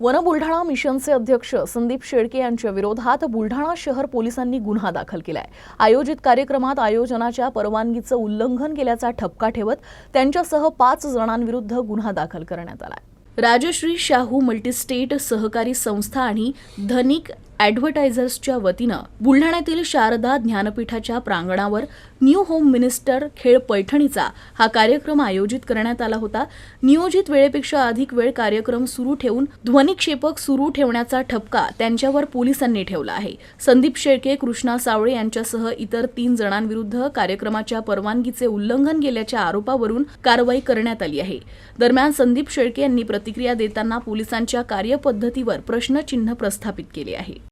One Buldhana मिशनचे अध्यक्ष संदीप शेळके यांच्या विरोधात बुलढाणा शहर पोलिसांनी गुन्हा दाखल केलाय. आयोजित कार्यक्रमात आयोजनाच्या परवानगीचं उल्लंघन केल्याचा ठपका ठेवत त्यांच्यासह पाच जणांविरुद्ध गुन्हा दाखल करण्यात आलाय. राजश्री शाहू मल्टीस्टेट सहकारी संस्था आणि धनिक ॲडव्हर्टायझर्सच्या वतीनं बुलढाण्यातील शारदा ज्ञानपीठाच्या प्रांगणावर न्यू होम मिनिस्टर खेळ पैठणीचा हा कार्यक्रम आयोजित करण्यात आला होता. नियोजित वेळेपेक्षा अधिक वेळ कार्यक्रम सुरू ठेवून ध्वनिक्षेपक सुरू ठेवण्याचा ठपका त्यांच्यावर पोलिसांनी ठेवला आहे. संदीप शेळके कृष्णा सावळे यांच्यासह इतर तीन जणांविरुद्ध कार्यक्रमाच्या परवानगीचे उल्लंघन केल्याच्या आरोपावरून कारवाई करण्यात आली आहे. दरम्यान संदीप शेळके यांनी प्रतिक्रिया देताना पोलिसांच्या कार्यपद्धतीवर प्रश्नचिन्ह प्रस्थापित केले आहे.